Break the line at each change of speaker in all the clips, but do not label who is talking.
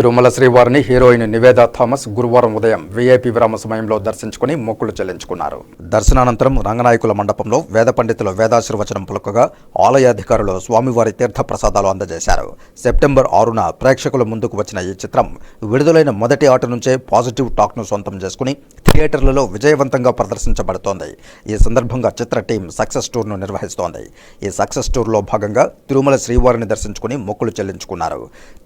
తిరుమల శ్రీవారిని heroine Niveda Thomas గురువారం ఉదయం వీఐపీ విరామ సమయంలో దర్శించుకుని మొక్కులు చెల్లించుకున్నారు. దర్శనానంతరం రంగనాయకుల మండపంలో వేద పండితులు వేదాశీర్వచనం పులకగా ఆలయాధికారులు స్వామివారి తీర్థ ప్రసాదాలు అందజేశారు. సెప్టెంబర్ ఆరున ప్రేక్షకుల ముందుకు వచ్చిన ఈ చిత్రం విడుదలైన మొదటి ఆట నుంచే పాజిటివ్ టాక్ను సొంతం చేసుకుని థియేటర్లలో విజయవంతంగా ప్రదర్శించబడుతోంది. ఈ సందర్భంగా చిత్ర టీం సక్సెస్ టూర్ను నిర్వహిస్తోంది. ఈ సక్సెస్ టూర్లో భాగంగా తిరుమల శ్రీవారిని దర్శించుకుని మొక్కులు చెల్లించుకున్నారు.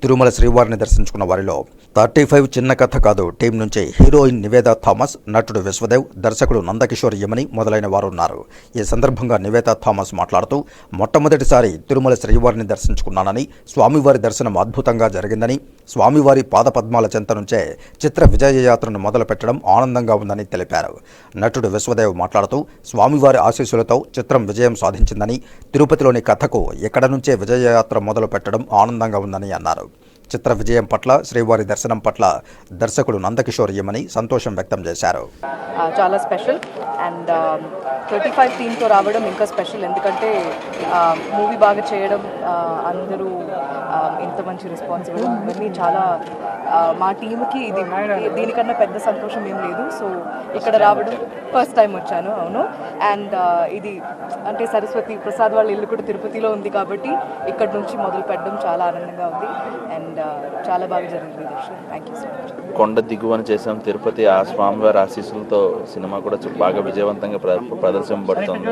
తిరుమల శ్రీవారిని దర్శించుకున్న వారిలో థర్టీ ఫైవ్ చిన్న కథ కాదు టీం నుంచి హీరోయిన్ నివేద థామస్ నటుడు విశ్వదేవ్ దర్శకుడు నందకిషోర్ యమని మొదలైన వారు ఉన్నారు. ఈ సందర్భంగా నివేద థామస్ మాట్లాడుతూ మొట్టమొదటిసారి తిరుమల శ్రీవారిని దర్శించుకున్నానని స్వామివారి దర్శనం అద్భుతంగా జరిగిందని స్వామివారి పాదపద్మాల చెంత నుంచే చిత్ర విజయయాత్రను మొదలు పెట్టడం ఆనందంగా ఉందని తెలిపారు. నటుడు విశ్వదేవ్ మాట్లాడుతూ స్వామివారి ఆశీస్సులతో చిత్రం విజయం సాధించిందని తిరుపతిలోని కథకు ఎక్కడ నుంచే విజయయాత్ర మొదలు పెట్టడం ఆనందంగా ఉందని అన్నారు. చిత్ర విజయం పట్ల శ్రీవారి దర్శనం పట్ల దర్శకుడు నందకిషోర్ యమని సంతోషం వ్యక్తం చేశారు.
చాలా స్పెషల్. అండ్ థర్టీ ఫైవ్ టీమ్తో రావడం ఇంకా స్పెషల్. ఎందుకంటే మూవీ బాగా చేయడం అందరూ ఇంత మంచి రెస్పాన్స్ ఇవ్వడం ఇవన్నీ చాలా మా టీంకి ఇది దీనికన్నా పెద్ద సంతోషం ఏం లేదు. సో ఇక్కడ రావడం ఫస్ట్ టైం వచ్చాను అవును. అండ్ ఇది అంటే సరస్వతి ప్రసాద్ వాళ్ళ ఇల్లు కూడా తిరుపతిలో ఉంది కాబట్టి ఇక్కడ నుంచి మొదలు పెట్టడం చాలా ఆనందంగా ఉంది. అండ్ చాలా బాగా జరిగింది థ్యాంక్ యూ సో మచ్
కొండ దిగువన చేసాం తిరుపతి ఆ స్వామివారి ఆశీస్సులతో సినిమా కూడా బాగా విజయవంతంగా ప్ర- ప్రదర్శింపబడుతుంది.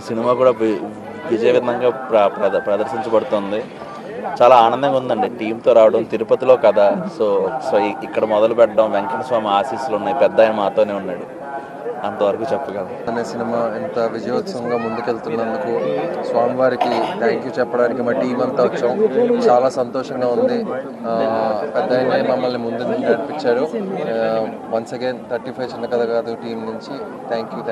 సినిమా కూడా విజయవంతంగా ప్ర- ప్రద- ప్రదర్శించబడుతుంది. చాలా ఆనందంగా ఉందండి టీంతో రావడం తిరుపతిలో కదా సో సో ఇక్కడ మొదలు పెట్టడం వెంకట స్వామి ఆశీస్సులు ఉన్నాయి. పెద్ద ఆయన మాతోనే ఉన్నాడు. అంతవరకు చెప్పగలను.
అనే సినిమా ఇంత విజయోత్సవంగా ముందుకెళ్తున్నందుకు స్వామివారికి థ్యాంక్ యూ చెప్పడానికి మా టీం అంతా వచ్చాం. చాలా సంతోషంగా ఉంది. పెద్ద మమ్మల్ని ముందు నడిపించారు వన్స్ అగైన్ థర్టీ ఫైవ్ చిన్న కథ కాదు టీం నుంచి థ్యాంక్ యూ